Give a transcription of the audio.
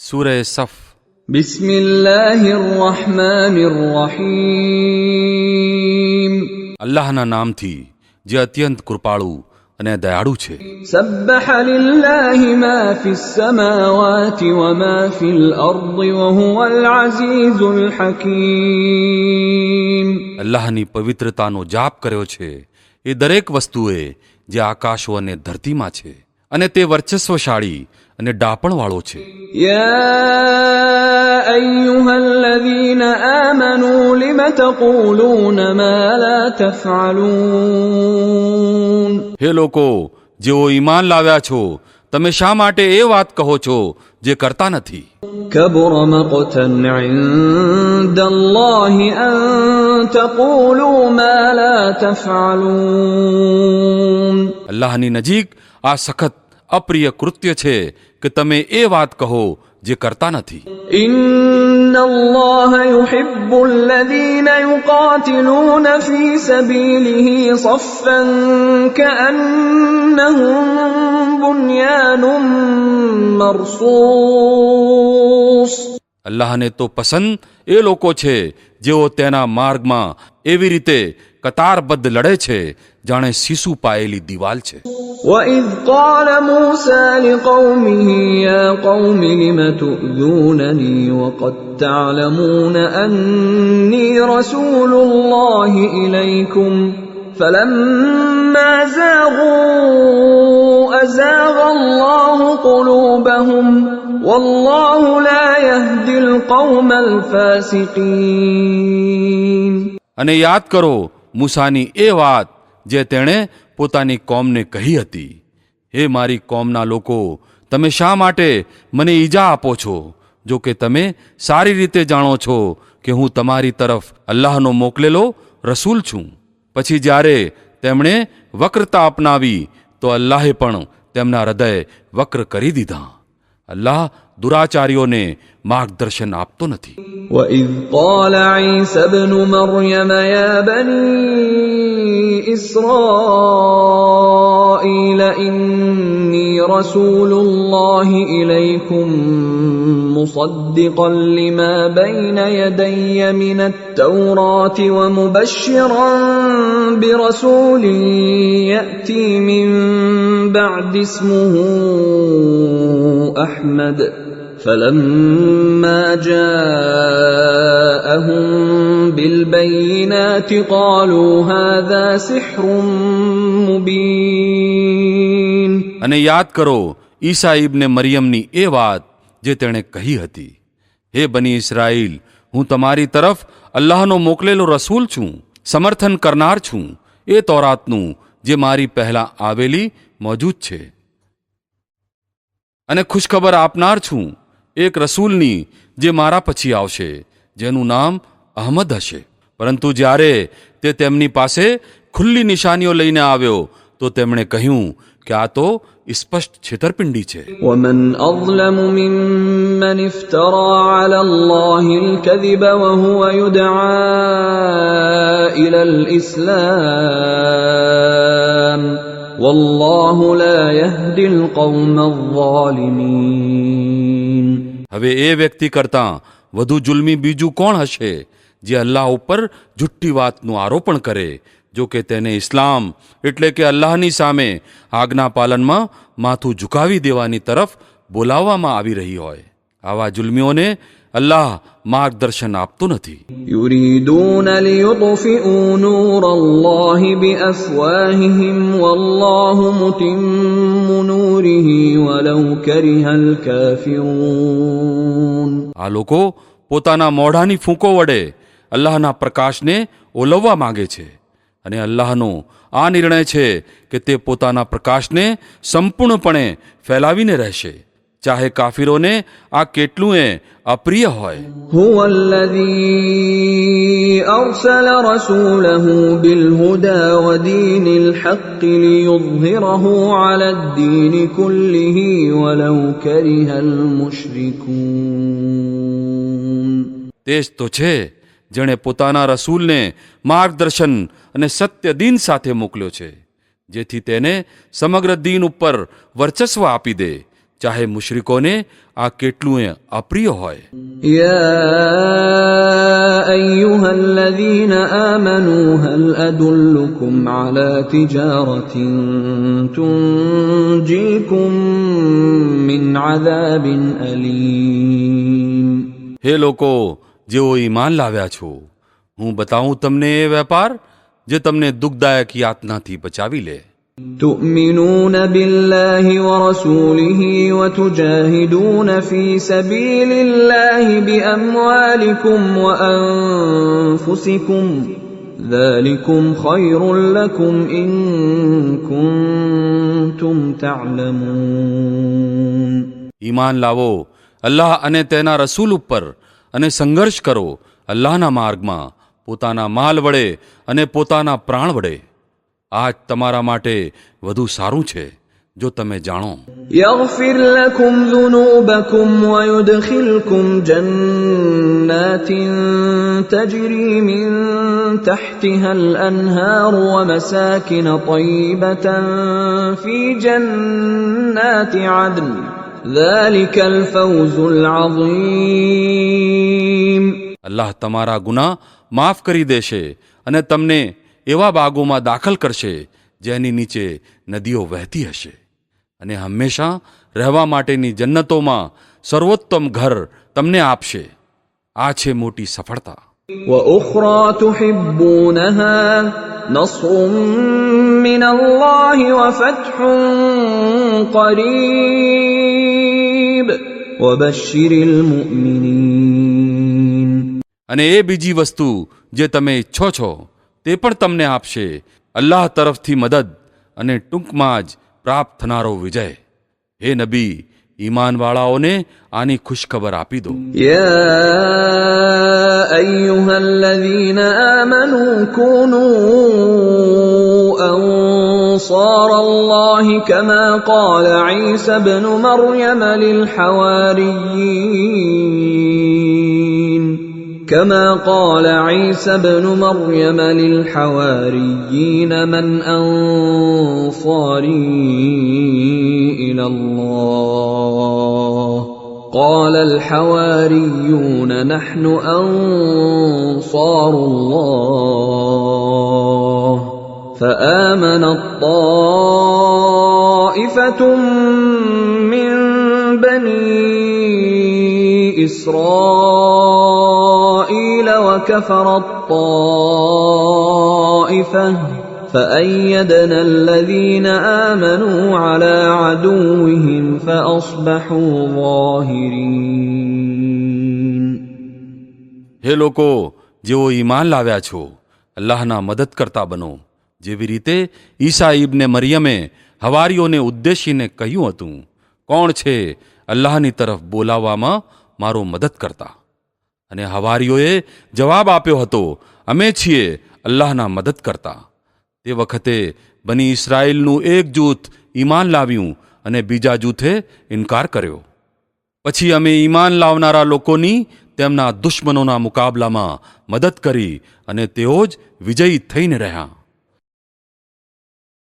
સૂરે સફ બિસ્મિલ્લાહિર્રહમાનિર્રહીમ અલ્લાહના નામથી જે અત્યંત કૃપાળુ અને દયાળુ છે સબ્બહ લિલ્લાહિ મા ફિસ સમાવાતિ વ મા ફિલ અર્ધિ વ હુવલ અઝીઝુલ હકીમ પવિત્રતાનો જાપ કર્યો છે એ દરેક વસ્તુએ જે આકાશો અને ધરતીમાં છે અને તે વર્ચસ્વશાળી અને ડાપણવાળો છે. યા અય્યુહલ્લઝીના આમનુ લિમ તકૂલુન મા લા તફઅલૂન હે લોકો જેઓ ઈમાન લાવ્યા છો તમે શા માટે એ વાત કહો છો જે કરતા નથી? કબુર અલ્લાહની નજીક આ સખત અપ્રિય કૃત્ય છે કે તમે એ વાત કહો જે કરતા નથી. અલ્લાહને તો પસંદ એ લોકો છે જેઓ તેના માર્ગમાં એવી રીતે કતારબદ્ધ લડે છે જાણે શીશુ પાયેલી દિવાલ છે وإذ قال موسى لقومه يا قوم لم تؤذونني وقد تعلمون أني رسول الله إليكم فلما زاغوا أزاغ الله قلوبهم والله لا يهدي القوم الفاسقين અને યાદ કરો મૂસાની એ વાત જે તેણે પોતાની કોમને કહી હતી. હે મારી કોમના લોકો, તમે શા માટે મને ઈજા આપો છો? જો કે તમે સારી રીતે જાણો છો કે હું તમારી તરફ અલ્લાહનો મોકલેલો રસૂલ છું. પછી જ્યારે તેમણે વક્રતા અપનાવી, તો અલ્લાહે પણ તેમના હૃદય વક્ર કરી દીધા. અલ્લાહ દુરાચારીઓને માર્ગદર્શન આપતો નથી وإذ قال عيسى ابن مريم يا بني إسرائيل إني رسول الله إليكم مصدقا لما بين يدي من التوراة ومبشرا برسول يأتي من بعد اسمه أحمد فلما جاءهم بالبينات قالوا هذا سحر مبين અને યાદ કરો ઈસા ઇબને મરિયમની એ વાત જે તેણે કહી હતી હે બની ઇસરાઈલ હું તમારી તરફ અલ્લાહનો મોકલેલો રસૂલ છું સમર્થન કરનાર છું એ તોરાતનું જે મારી પહેલા આવેલી મોજૂદ છે અને ખુશખબર આપનાર છું એક રસૂલની જે મારા પછી આવશે જેનું નામ અહમદ હશે પરંતુ જ્યારે તે તેમની પાસે ખુલ્લી નિશાનીઓ લઈને આવ્યો તો તેમણે કહ્યું કે આ તો સ્પષ્ટ છેતરપિંડી છે ومن أظلم ممن افترى على الله الكذب وهو يدعى إلى الإسلام વલ્લાહુ લા હવે એ વ્યક્તિ કરતાં વધુ જુલમી બીજું કોણ હશે? જે અલ્લાહ ઉપર જુઠ્ઠી વાતનું આરોપણ કરે. જો કે તેને ઇસ્લામ એટલે કે અલ્લાહની સામે આજ્ઞા પાલનમાં માથું ઝુકાવી દેવાની તરફ બોલાવવામાં આવી રહી હોય. આવા જુલમીઓને અલ્લાહ માર્ગદર્શન આપતો નથી. યુરીદૂન લિયુતફિઉ નૂરલ્લાહ બિઅફવાહિહિમ વલ્લાહુ મુતિમ્મુ નૂરિહી વલૌ કરિહલ કાફિરૂન આ લોકો પોતાના મોઢાની ફૂંકો વડે અલ્લાહના પ્રકાશને ઓલવવા માંગે છે અને અલ્લાહનો આ નિર્ણય છે કે તે પોતાના પ્રકાશને સંપૂર્ણપણે ફેલાવીને રહેશે. ચાહે કાફીરોને આ કેટલુંય અપ્રિય હોય هو الذي أرسل رسوله بالهدى ودين الحق ليظهره على الدين كله ولو كره المشركون તે જ તો છે જેણે પોતાના રસૂલને માર્ગદર્શન અને સત્ય દીન સાથે મોકલ્યો છે જેથી તેને સમગ્ર દીન ઉપર વર્ચસ્વ આપી દે ચાહે મુશરિકોને આ કેટલું અપ્રિય હોય. યા અય્યુહલ લઝીના આમનુ હલ હે લોકો જેઓ ઈમાન લાવ્યા છો હું બતાવું તમને એ વેપાર જે તમને દુઃખદાયક યાતનાથી બચાવી લે. تؤمنون بالله ورسوله وتجاهدون في سبيل الله باموالكم وانفسكم ذلكم خير لكم ان كنتم تعلمون ઈમાન લાવો અલ્લાહ અને તેના રસૂલ ઉપર અને સંઘર્ષ કરો અલ્લાહના માર્ગમાં પોતાના માલ વડે અને પોતાના પ્રાણ વડે આ જ તમારા માટે વધુ સારું છે જો તમે જાણો يغفر لكم ذنوبكم ويدخلكم جنات تجري من تحتها الانهار ومساكن طيبه في جنات عدن ذلك الفوز العظيم અલ્લાહ તમારા ગુનાહ માફ કરી દેશે અને તમને એવા બાગોમાં દાખલ કરશે જેની નીચે નદીઓ વહેતી હશે અને હંમેશા રહેવા માટેની જન્નતોમાં સર્વોત્તમ ઘર તમને આપશે આ છે મોટી સફળતા واخرى تحبونها نصر من الله وفتح قريب وبشر المؤمنين અને એ બીજી વસ્તુ જે તમે ઈચ્છો છો તે પણ તમને આપશે અલ્લાહ તરફથી મદદ અને ટૂંકમાં જ પ્રાપ્ત થનારો વિજય હે નબી ઈમાનવાળાઓને આની ખુશખબર આપી દો يا ايها الذين امنوا كونوا انصار الله كما قال عيسى ابن مريم للحواريين كما قال عيسى ابن مريم للحواريين من انصاري إلى الله قال الحواريون نحن انصار الله فامنت طائفه من بني اسرائيل وكفرت طائفه فأيدنا الذين آمنوا على عدوهم فأصبحوا ظاهرين હે લોકો જેઓ ઈમાન લાવ્યા છો અલ્લાહના મદદ કરતા બનો જેવી રીતે ઈસા ઈબને મરિયમે હવારીઓને ઉદ્દેશીને કહ્યું હતું કોણ છે અલ્લાહની તરફ બોલાવવામાં મારો મદદ કરતા અને હવારીઓએ જવાબ આપ્યો હતો, અમે છીએ અલ્લાહના મદદ કરતા તે વખતે બની ઇસરાયલનું એક જૂથ ઈમાન લાવ્યું અને બીજા જૂથે ઇનકાર કર્યો. પછી અમે ઈમાન લાવનારા લોકોની તેમના દુશ્મનોના મુકાબલામાં મદદ કરી અને તેઓ જ વિજયી થઈને રહ્યા.